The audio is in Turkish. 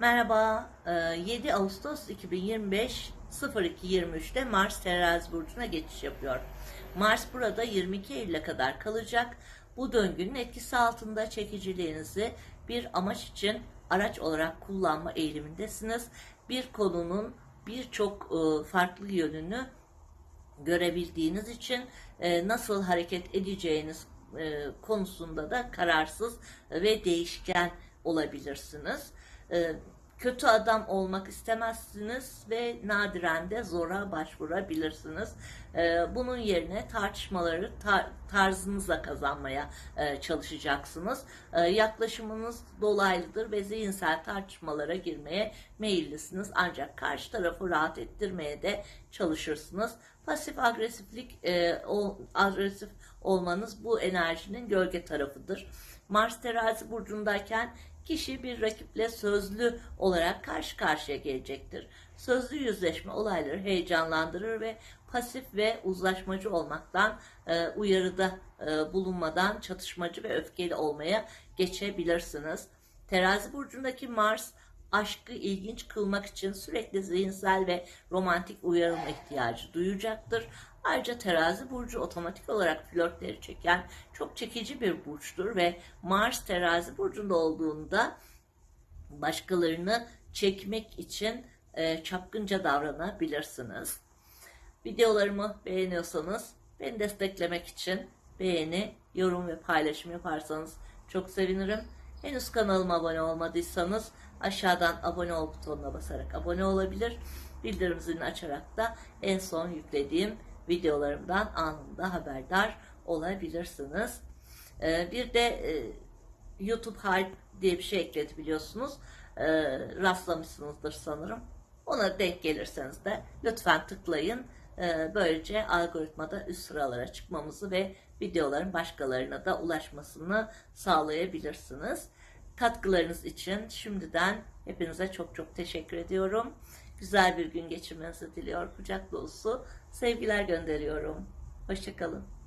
Merhaba, e, 7 Ağustos 2025 02.23'te Mars terazi burcuna geçiş yapıyor. Mars burada 22 Eylül'e kadar kalacak. Bu döngünün etkisi altında çekiciliğinizi bir amaç için araç olarak kullanma eğilimindesiniz. Bir konunun birçok e, farklı yönünü görebildiğiniz için e, nasıl hareket edeceğiniz e, konusunda da kararsız ve değişken olabilirsiniz. E, kötü adam olmak istemezsiniz ve nadiren de zora başvurabilirsiniz. E, bunun yerine tartışmaları tar- tarzınızla kazanmaya e, çalışacaksınız. Yaklaşımınız dolaylıdır ve zihinsel tartışmalara girmeye meyillisiniz. Ancak karşı tarafı rahat ettirmeye de çalışırsınız. Pasif agresiflik, e, o, agresif olmanız bu enerjinin gölge tarafıdır. Mars terazi burcundayken kişi bir rakiple sözlü olarak karşı karşıya gelecektir. Sözlü yüzleşme olayları heyecanlandırır ve pasif ve uzlaşmacı olmaktan e, uyarıda e, bulunmadan çatışmacı ve öfkeli olmaya geçebilirsiniz. Terazi burcundaki Mars aşkı ilginç kılmak için sürekli zihinsel ve romantik uyarılma ihtiyacı duyacaktır. Ayrıca terazi burcu otomatik olarak flörtleri çeken çok çekici bir burçtur ve Mars terazi burcunda olduğunda başkalarını çekmek için e, çapkınca davranabilirsiniz. Videolarımı beğeniyorsanız beni desteklemek için beğeni, yorum ve paylaşım yaparsanız çok sevinirim. Henüz kanalıma abone olmadıysanız aşağıdan abone ol butonuna basarak abone olabilir. Bildirim zilini açarak da en son yüklediğim videolarımdan anında haberdar olabilirsiniz. Ee, bir de e, YouTube Hype diye bir şey ekledi biliyorsunuz. Ee, rastlamışsınızdır sanırım. Ona denk gelirseniz de lütfen tıklayın. Ee, böylece algoritmada üst sıralara çıkmamızı ve videoların başkalarına da ulaşmasını sağlayabilirsiniz. Katkılarınız için şimdiden hepinize çok çok teşekkür ediyorum. Güzel bir gün geçirmenizi diliyor. Kucak dolusu sevgiler gönderiyorum. Hoşçakalın.